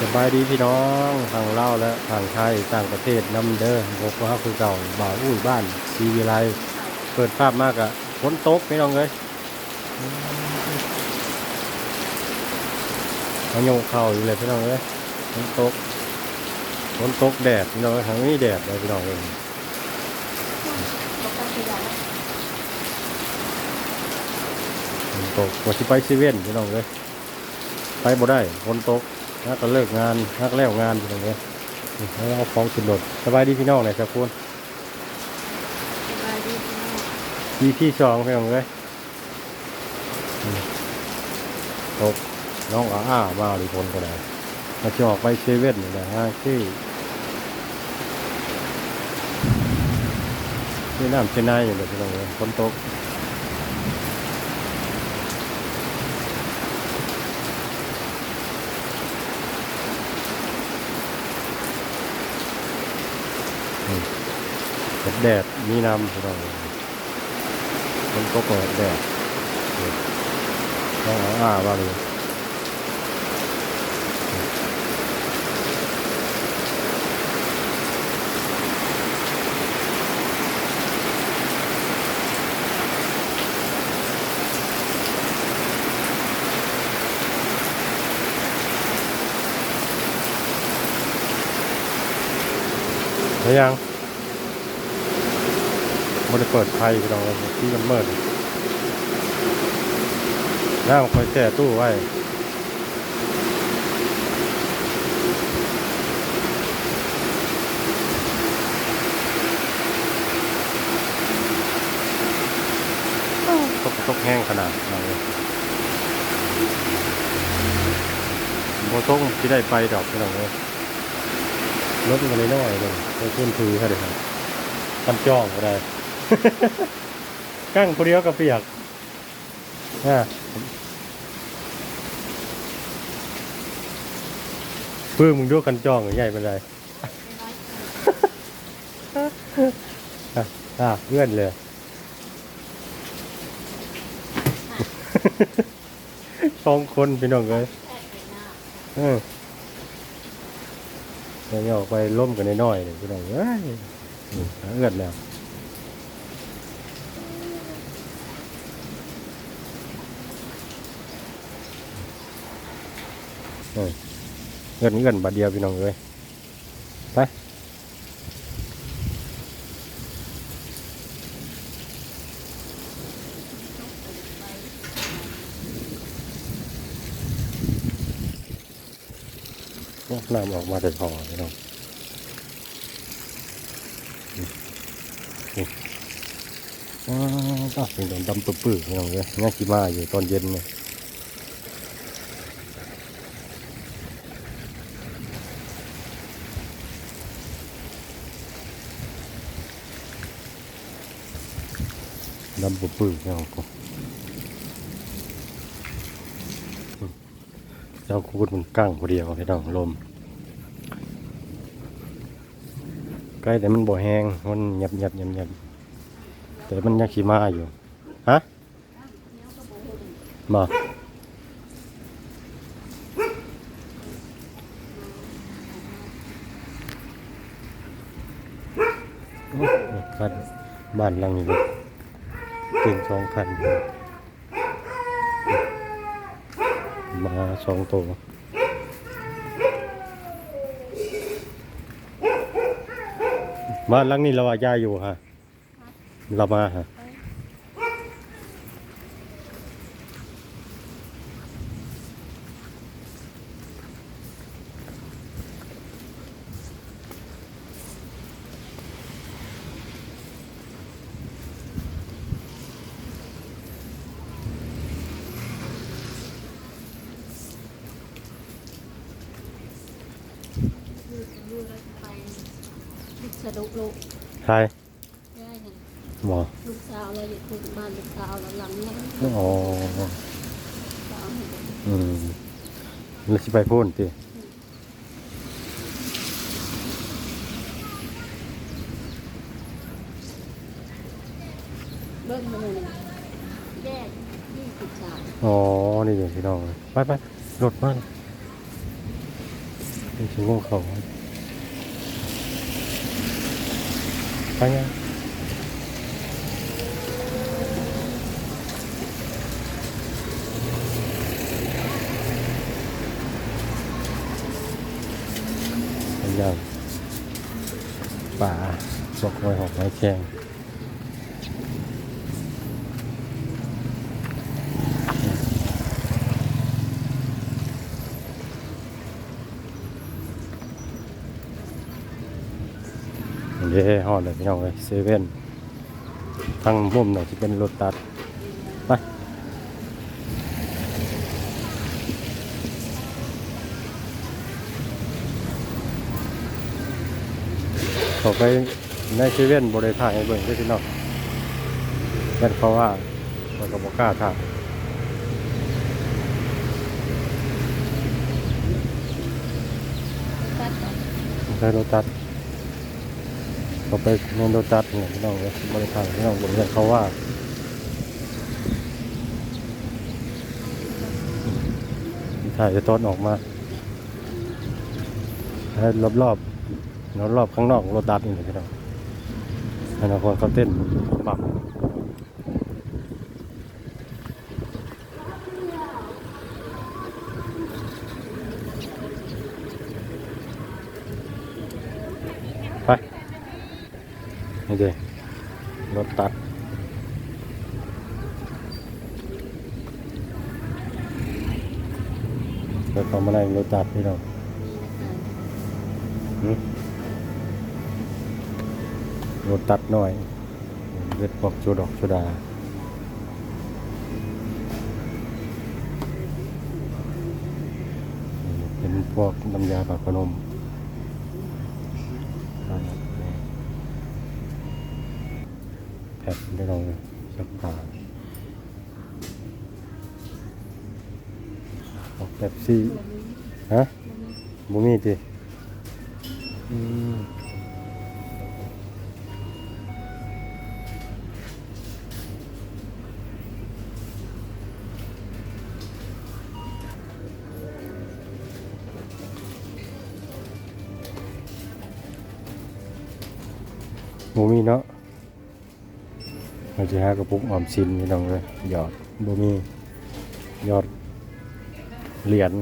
สบายดีพี่น้องทางเล่าและทางไทยต่างประเทศน้ำเด้อพบว่าคือเก่าบ่าวอุ้ยบ้านซีวิไลเปิดภาพมากอะฝนตกพี่น้องเลยมาโยกเข่าอยู่เลยพี่น้องเลยฝนตกฝนตกแดดพี่น้องเอ้ยทางนี้แดดเลยพี่น้องเลยฝนตกว่าที่ไปซีเว่นพี่น้องเลยไปบ่ได้ฝนตก นักก็เลิกงานนักแล้วงานอย่างเงี้ยแล้วเอาของขึ้นรถสบายดีพี่น้องหน่อยสักคนปีที่สองพี่น้องเลยอืมตกน้องอาอ้ามาหรือคนก็ได้มาจะออกไปเซเว่นนี่นะฮะที่ที่น้ำเชนไนอยู่เลยพี่น้องเลยฝนตก แดดมีน้ำพี่น้องเลยฝนตกเลยแดดน้องอาอ้ามาเลยยัง มันได้เปิดไฟพี่น้องที่มันมืดน้ำคอยแช่ตู้ไว้ตกตกแห้งขนาดนั้นเลยโมตกที่ได้ไปดอกพี่น้องเลยรถมันเลยน้อยเลยไปขึ้นถือค่ะเดี๋ยวทำจ้องก็ได้ กั้งคนเดียวกับเปียกนะเพื่อมึงดูกันจ้องใหญ่เป็นไรอะเลื่อนเลยสองคนพี่น้องเลยเออเดี๋ยวออกไปล่มกันน้อยๆเลยพี่น้องเอ้ยเอื้อนแล้ว เอ้ยเอื้อนเอื้อนบาดเดียวพี่น้องเลยไปน้ำออกมาแต่คอพี่น้องว้าวเป็นดำดำปื้อๆพี่น้องเลยง่ายขี้มาอยู่ตอนเย็นเนี่ย ดำปื้อๆพี่น้องกูเจ้าคูดมันกั้งพอดีเอาพี่น้องลม ใกล้แต่มันบ่แห้งมันหยับหยับหยับหยับแต่มันยังขี่มาอยู่ ฮะมาบ้านหลังนี้เลย เป็นสองคัน มาสองตัวบ้านหลังนี้เราอาญาอยู่ฮะ เรามาฮะ สะดุกลูกใช่ได้เห็นหมอลูกสาวเราอยู่ที่บ้านลูกสาวเราหลังนั้นอ๋อสาวเห็นอืมแล้วสิไปพูนติเบิ้งมาเลยแยกยี่สิบสามอ๋อนี่เดี๋ยวพี่น้องไปไปรถมานี่ชิงงเขา ไปยังไปยังป่าสกห อยหอกไม้แข็งเย้ฮอดเลยพี่น้องเลยเซเว่นทางมุมหน่อยที่เป็นรถตัดไปเข้าไปในเซเว่นบริถ่ายให้เบิ่งด้วยพี่น้องแม่นเขาว่ามันก็บอกกล้าถ่ายตัดก่อนใช้รถตัด เราไปในรถตัดเนี่ยพี่น้องเลยบริการพี่น้องบอกแม่นเขาว่าถ่ายจะต้นออกมาให้รอบรอบรอบรอบข้างนอกรถตัดนี่พี่น้องให้นักคตเขาเต้นปรับ ถตัดรถเขามาได้รถตัดพี่น้องรถตัดหน่อยเวทบอกจูดอกจูดาเป็นพวกน้ำยาปากพนม แพ็คได้ลองสักผ่าออกแบบซีฮะบูมีติอืมบูมีเนาะ เราจะหากระปุกออมสินนี่น้องเลยหยอดบ่มียอดเหรียญ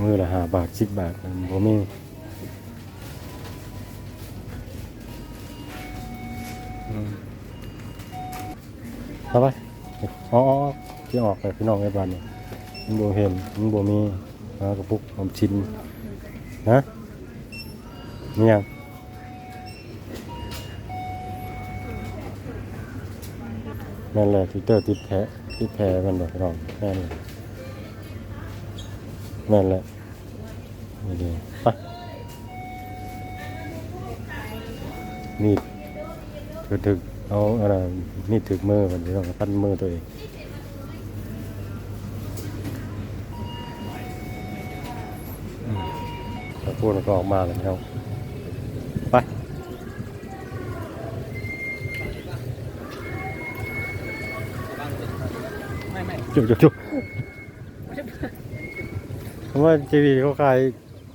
มือละหาบาทสิบบาทบ่มีอืมเอาไปอ๋อที่ออกไปพี่น้องในบ้านนี่มันบ่เห็นมันบ่มีหากระปุกออมสินนะนี่ยัง นั่นแหละทิเตอร์ติดแพ้ติดแพ้มันบอกรองนั่นแหละนั่นแหละนี่ดีไปนี่ถือถึกเอาอะไรนี่ถึกมือมันจะต้องปั้นมือตัวเองแล้วพูดแล้วก็ออกมาเลยครับ จุบจุบจุบเพราะว่าจีวีเขาขาย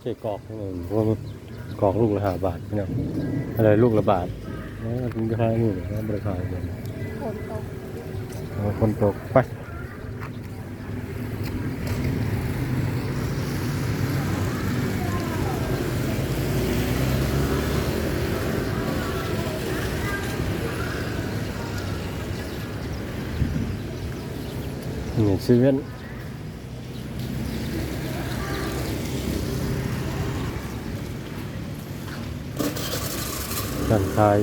เจ๊กรอกนี่พวกกรอกลูกละห้าบาทพี่น้องอะไรลูกละบาทแล้วมันจะขายนี่เลยนะบริขายเลยคนตกเอาคนตกไป นี่ซีเว่นการขาย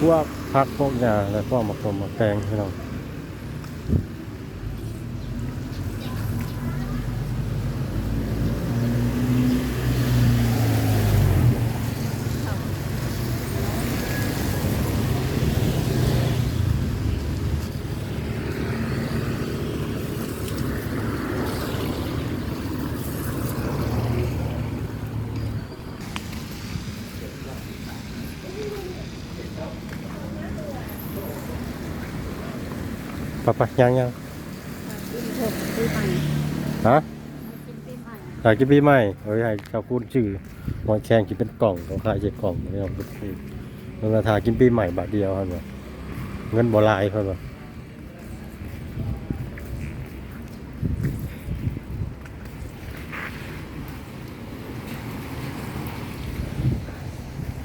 พวกพักพวกยาและพวกมะกรมมะแกงพี่น้อง ปะปะยังยังฮะกินปีใหม่ถ่ายกินปีใหม่เฮ้ยให้ชาวพูดชื่อหอยแข็งกินเป็นกล่องเขาขายเจ็ดกล่องไม่เอาเป็นปีเงินราคากินปีใหม่บาทเดียวครับเงินบ่ลายครับ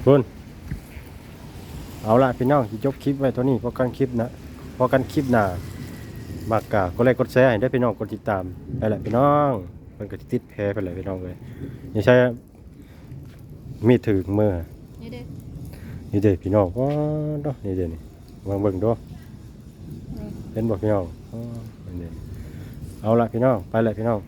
คุณเอาละพี่น้องจบคลิปไว้ตัวนี้เพราะกันคลิปนะ พราะกันคลิปหน้ามากกะกดไลค์กดแชร์ให้ได้พี่น้องกดติดตามไปแหละพี่น้องมันก็สิติดแพ้ไปเลยพี่น้องเลยอย่าใช้มีดถือมือนี่เด้อนี่เด็พี่น้องว้าดอกนี่เด็นี่วางเบิ่งดูนี่เห็นบอกพี่น้องอ๋อนี่เด้เอาละพี่น้องไปแหละพี่น้อง